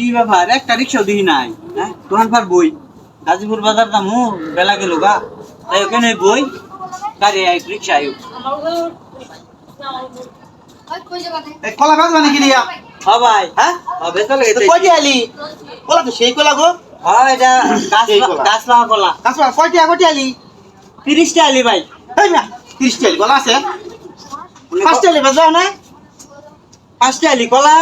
কি ব্যাপার? একটা রিক্সা দিই নাই হ্যাঁ? দোকান পার বই? গাজীপুর বাজার দামু বেলা গেল গা। তাই ওখানে বই গাড়ি আই রিক্সা আয়ু কলা বেচবা নাকি রিয়া হ ভাই। হ্যাঁ? তো কয়টি আলি? কলা তো সেই কলা গো। হ্যাঁ এটা গাছ সেই কলা। গাছ লাগা কয়টি আলি? তিরিশটা আলি ভাই। এই না তিরিশটি আলি কলা আছে? পাঁচটি আলি বেচবা না? পাঁচটা আলি কলা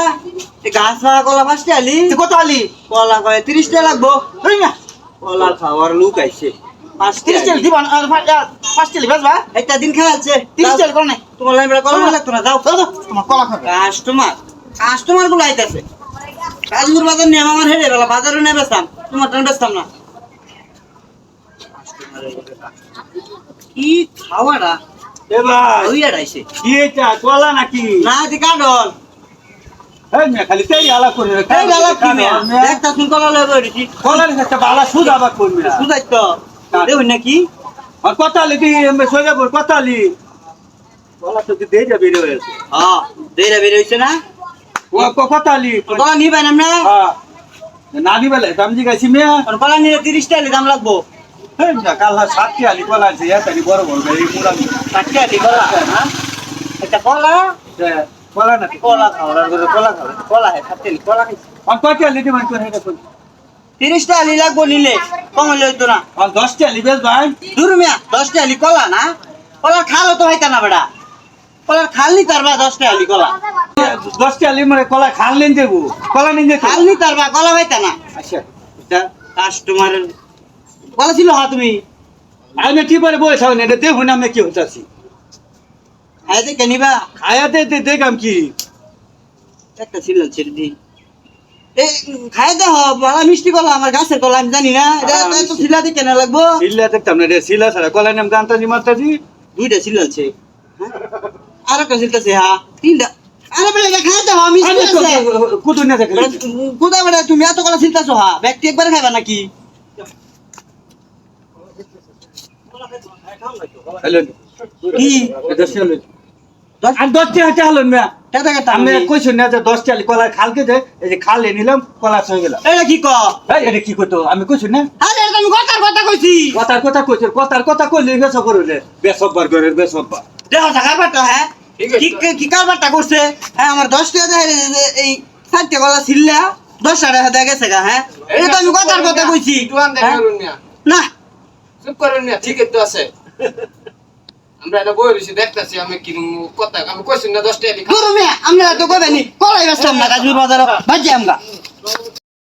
গাছ লাগা কলা পাঁচটা আলি কত আলি কলা কয় তিরিশটা লাগবো। কলা খাওয়ার লোক আইছে। কাস্টমার। কাস্টমারগুলো আইতাছে। কাজগুর বাজার আমার হেরে বেলা বাজারে নিয়ে বেচতাম। তোমার টান বেচতাম না। কি খাওয়াটা? এবার ওই আড়াইছে কি এটা? কলা নাকি? না কাডল খালি তেই আলা করে রে। এই গালা কি মেয়া, দেখতা তুই কলা লয়ে বইছি কলার একটা বালা সুদা বা কোন মেয়া সুদাই তো। দেউ নাকি? আর কতালি দি এমবে সোজা বল কতালি। কলা তো দে যাবে রে হয়েছে হ্যাঁ দেরা বের হইছে না? ও কতালি? কলা নিবেন না হ্যাঁ। নানি বেলে দাম জি গাইছি মেয়া। কলা নিলে তিরিশ টাকা দাম লাগবো। মেয়া কালা সাতটি আলি কলা আছে এতানি বড় বড় এই মুড়া কলা হ্যাঁ। একটা কলা কলা নাকি কলা খাওয়ার করে কলা খাওয়ার কলা হে খাতে কলা খাইছে। আর কয়টি আলি দিবেন তোর হেটা কোন তিরিশটা আলি লাগবো নিলে কম হলে হইতো না। আর দশটি আলি বেশ ভাই। দূর মিয়া দশটা আলি কলা না? কলার খালও তো হইতা না বেড়া। কলার খাল নি তারবা দশটা আলি কলা। দশটি আলি মানে কলা খান লেন দেবো কলা নিন যেতে খাল নি তারবা কলা হইতা না। আচ্ছা কাস্টমারের কলা ছিল হা তুমি? আমি কি করে বসে না? এটা দেখুন আমি কি হতাছি আয় দেখে নিবা। খায়াতে দে দেখাম কি? একটা ছিল ছেড়ে দি এই খাই দে হ বড় মিষ্টি কলা আমার গাছের কলা আমি জানি না। এটা হ্যাঁ, এত শিলা দিয়ে কেন লাগবো। সিল্লা দেখতাম না রে ছাড়া কলা নাম জানতাছি মারতাছি দুইটা ছিল আছে। আর একটা ছিল হা তিনটা। আরে বেলা খাই দে হ মিষ্টি আছে। কুতুন না দেখে কোথায় বেড়া তুমি এত কলা ছিলতাছো হা ব্যক্তি একবার খাইবা নাকি? হ্যালো। কি? দশটি দশ আর দশটি হাতে হলো না টাকা টাকা আমি কইছি না যে দশটি আলি কলা খালকে যে এই যে খাল এ নিলাম কলা হয়ে গেল এটা কি ক এই এটা কি করতো আমি কইছি না? আরে আমি কথার কথা কইছি। কথার কথা কইছি কথার কথা কইলে বেসব করলে বেসব্বার করে বেসব্বার। দেহ টাকার বাটা হ্যাঁ? কি কি- কারবারটা করছে? হ্যাঁ আমার দশ টাকা এই ষাটটা গলা ছিললা দশ টাকা দেখা গেছে গা হ্যাঁ? এটা তো আমি কথার কথা কইছি। হ্যাঁ? না। চুপ করুন মিয়া ঠিকই তো আছে। আমরা এটা বই রয়েছি দেখতেছি, আমি কি কথা আমি কইছি না দশটা এদিকে গরু মিয়া আমরা তো কবে নি? কলাই বেসলাম না কাজুর বাজার বাজে আমরা